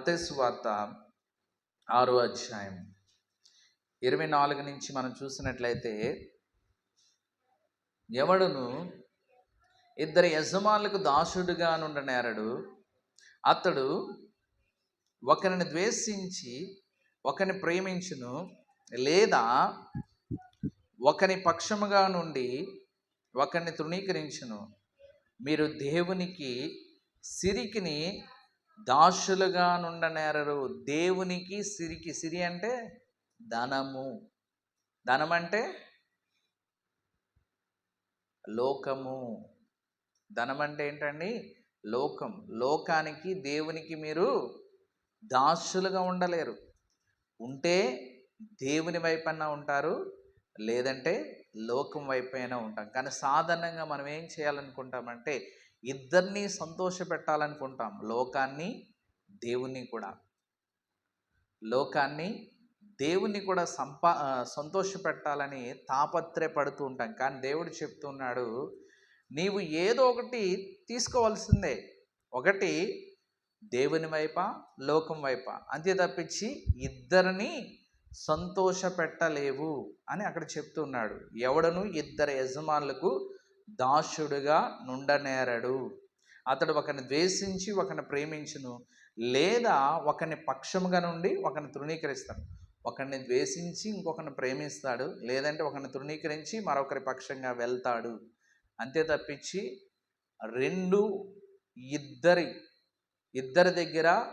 మత్తేసు వార్త ఆరో అధ్యాయం. ఇరవై నాలుగు నుంచి మనం చూసినట్లయితే ఎవడును? ఇద్దరు యజమానులకు దాసుడుగా నుండనేరడు. అతడు ఒకరిని ద్వేషించి ఒకరిని ప్రేమించును లేదా ఒకని పక్షముగా నుండి ఒకరిని తృణీకరించును. మీరు దేవునికి సిరికిని దాసులుగా నుండనేరరు. దేవునికి సిరికి సిరి అంటే ధనము. ధనం అంటే లోకము. ధనం అంటే ఏంటండి? లోకం. లోకానికి దేవునికి మీరు దాసులుగా ఉండలేరు. ఉంటే దేవుని వైపైనా ఉంటారు లేదంటే లోకం వైపైనా ఉంటాం. కానీ సాధారణంగా మనం ఏం చేయాలనుకుంటామంటే ఇద్దరినీ సంతోష పెట్టాలనుకుంటాం లోకాన్ని దేవుణ్ణి కూడా. లోకాన్ని దేవుణ్ణి కూడా సంపా సంతోష పెట్టాలని తాపత్రయపడుతూ ఉంటాం. కానీ దేవుడు చెప్తున్నాడు నీవు ఏదో ఒకటి తీసుకోవాల్సిందే. ఒకటి దేవుని వైప లోకం వైప. అంతే తప్పించి ఇద్దరిని సంతోష పెట్టలేవు అని అక్కడ చెప్తున్నాడు. ఎవడను? ఇద్దరు యజమానులకు దాసుడుగా నుండనేరడు. అతడు ఒకరిని ద్వేషించి ఒకరిని ప్రేమించును. లేదా ఒకరిని పక్షముగా నుండి ఒకరిని తృణీకరిస్తాడు. ఒకరిని ద్వేషించి ఇంకొకరిని ప్రేమిస్తాడు. లేదంటే ఒకరిని తృణీకరించి మరొకరి పక్షంగా వెళ్తాడు. అంతే తప్పించి రెండు ఇద్దరి ఇద్దరి దగ్గర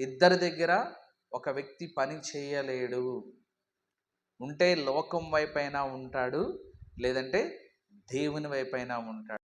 ఇద్దరి దగ్గర ఒక వ్యక్తి పని చేయలేడు. ఉంటే లోకం వైపైనా ఉంటాడు. లేదంటే దేవుని వైపైనా ఉంటాడు.